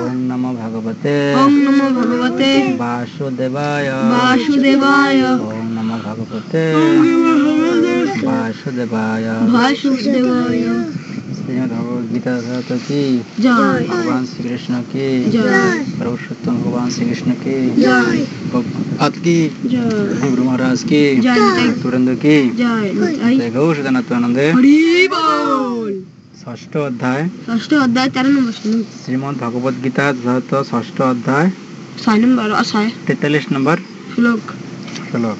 ওম নমো ভগবতে ওম নমো ভগবতে বাসুদেবায় বাসুদেবায় ওম নমো ভগবতে বাসুদেবায় বাসুদেবায় শ্রীমদ ভগবদ গীতা কি ভগবান শ্রীকৃষ্ণ কি পুরুষোত্তম ভগবান শ্রীকৃষ্ণ কি আত কি গুরু মহারাজ কি কি ষষ্ঠ অধ্যায়। ষষ্ঠ অধ্যায় তেরো নম্বর শ্রীমদ ভগবদ গীতা যথাযথ ষষ্ঠ অধ্যায়। ছয় নম্বর অছয় তেতাল্লিশ নম্বর শ্লোক। শ্লোক।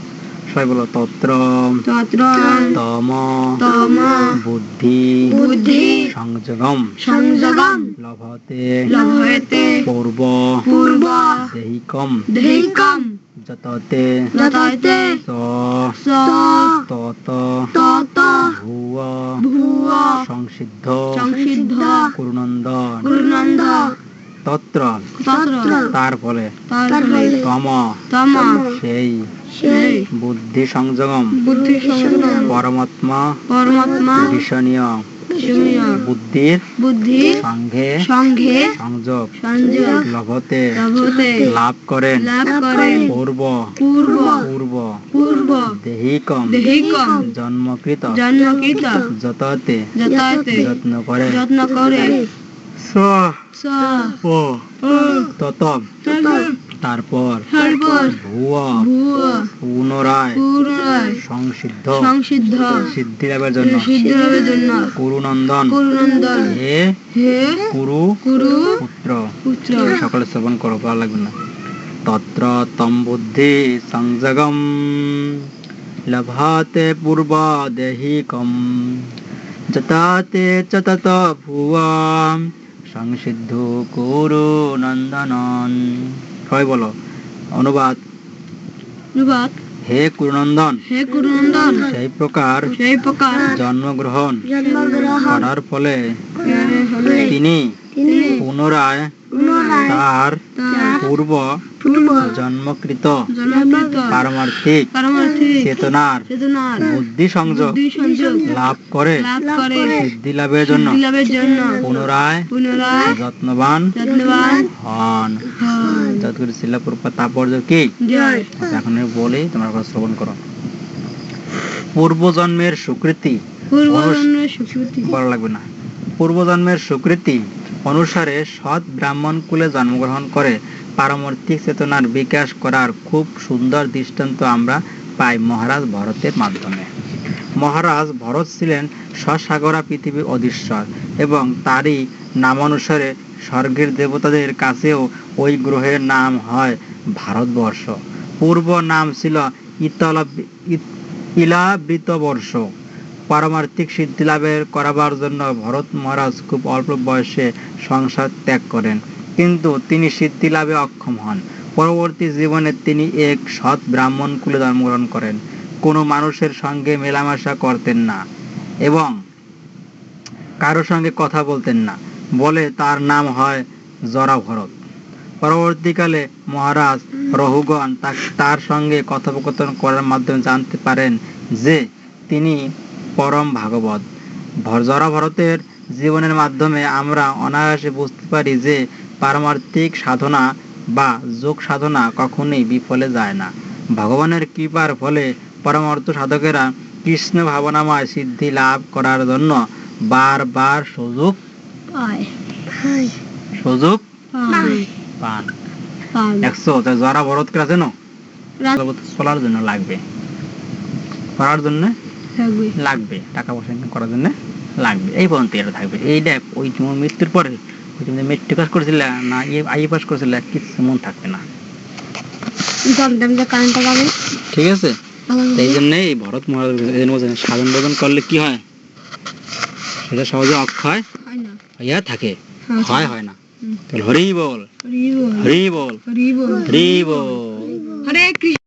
সবাই বলো তত্র। তত্র। তম। তম। বুদ্ধি। বুদ্ধি। সংযোগম। সংযোগম। লভতে। লভয়তে পূর্ব। পূর্ব। দেহিকম। দৈহিকম। যততে। যততে। স। স। তত। তত সংসিদ্ধ। সংসিদ্ধ। কুরুনন্দন গুরুনন্দ তত্র। তত্র। তার ফলে। তার ফলে। তম। তম। সেই। সেই। বুদ্ধি সংযম বুদ্ধি সংযম পরমাত্মা। পরমাত্মা। ভীষণীয়। বুদ্ধির বুদ্ধি সঙ্গে সঙ্গে সংযোগ সংযোগ লভতে লভতে লাভ করেন। লাভ করে পূর্ব পূর্ব পূর্ব পূর্ব দেহিকম দেহিকম জন্মকৃত জন্মকৃত যততে যথাতে যত্ন করে যত্ন করে স স ও ও তত তারপর ভুয় পুনরায় সংসিদ্ধ সংসিদ্ধ সিদ্ধি লাভের জন্য। কুরুনন্দন। কুরুনন্দন। হে হে কুরু কুরু পুত্র। পুত্র। সকলে শ্রবণ করো ভালো লাগবে না। তত্র তম বুদ্ধি সংযগম। লভাতে পূর্ব দেহিকম। যতাতে চ তত ভুয়াম সংসিদ্ধ কুরু নন্দনন সবাই বলো। অনুবাদ। অনুবাদ। হে কুরুনন্দন। হে কুরুনন্দন। সেই প্রকার সেই প্রকার জন্মগ্রহণ করার ফলে তিনি তিনি পুনরায় পুনরায় তার পূর্ব পূর্ব জন্মকৃত জন্মকৃত পারমার্থিক পারমার্থিক চেতনার চেতনার বুদ্ধি সংযোগ বুদ্ধি সংযোগ লাভ করে লাভ করে সিদ্ধি লাভের জন্য সিদ্ধি লাভের জন্য পুনরায় পুনরায় যত্নবান যত্নবান হন। হন। যতগুলি শিলাপুর তাৎপর্য কি? জয়। এখন বলি তোমরা শ্রবণ করো। পূর্বজন্মের সুকৃতি পূর্বজন্মের সুকৃতি। বলা লাগবে না। পূর্বজন্মের সুকৃতি অনুসারে সৎ ব্রাহ্মণ কুলে জন্মগ্রহণ করে পারমার্থিক চেতনার বিকাশ করার খুব সুন্দর দৃষ্টান্ত আমরা পাই মহারাজ ভরতের মাধ্যমে। মহারাজ ভরত ছিলেন স্বসাগরা পৃথিবীর অধীশ্বর এবং তারই নামানুসারে স্বর্গের দেবতাদের কাছেও ওই গ্রহের নাম হয় ভারতবর্ষ। পূর্ব নাম ছিল ইলাবৃতবর্ষ। পারমার্থিক সিদ্ধি লাভের করাবার জন্য ভরত মহারাজ খুব অল্প বয়সে সংসার ত্যাগ করেন। কিন্তু তিনি সিদ্ধি লাভে অক্ষম হন। পরবর্তী জীবনে তিনি এক সৎ ব্রাহ্মণ কুলে জন্মগ্রহণ করেন। কোনো মানুষের সঙ্গে মেলামেশা করতেন না এবং কারও সঙ্গে কথা বলতেন না। বলে তার নাম হয় জরা ভরত পরবর্তীকালে মহারাজ রহুগণ তার সঙ্গে কথোপকথন করার মাধ্যমে জানতে পারেন যে তিনি পরম ভাগবত। জরা ভরতের জীবনের মাধ্যমে আমরা অনায়াসে বুঝতে পারি যে পারমার্থিক সাধনা বা যোগ সাধনা কখনোই বিফলে যায় না। ভগবানের কৃপার ফলে পরমার্থ সাধকেরা কৃষ্ণ ভাবনাময় সিদ্ধি লাভ করার জন্য বারবার সুযোগ পায়। সুযোগ? পান। একশো তা জরা ভরতকে আছে না? চলার জন্য লাগবে। করার জন্য লাগবে। টাকা পয়সা ইনকাম করার জন্য লাগবে। এই পর্যন্ত এটা থাকবে। এইটা ওই তোমার মৃত্যুর পরে ওই তুমি মেট্রিক পাস করেছিলে না ইয়ে আই পাস করেছিলে কিছু মন থাকবে না। ঠিক আছে? এই জন্য এই ভরত মহারাজ এই জন্য সাধন ভোজন করলে কি হয়? সেটা সহজে অক্ষয় হইয়া থাকে। হ্যাঁ, হয় না। হরি বল। হরি বল। হরি বল। হরি বল। হরে কৃষ্ণ।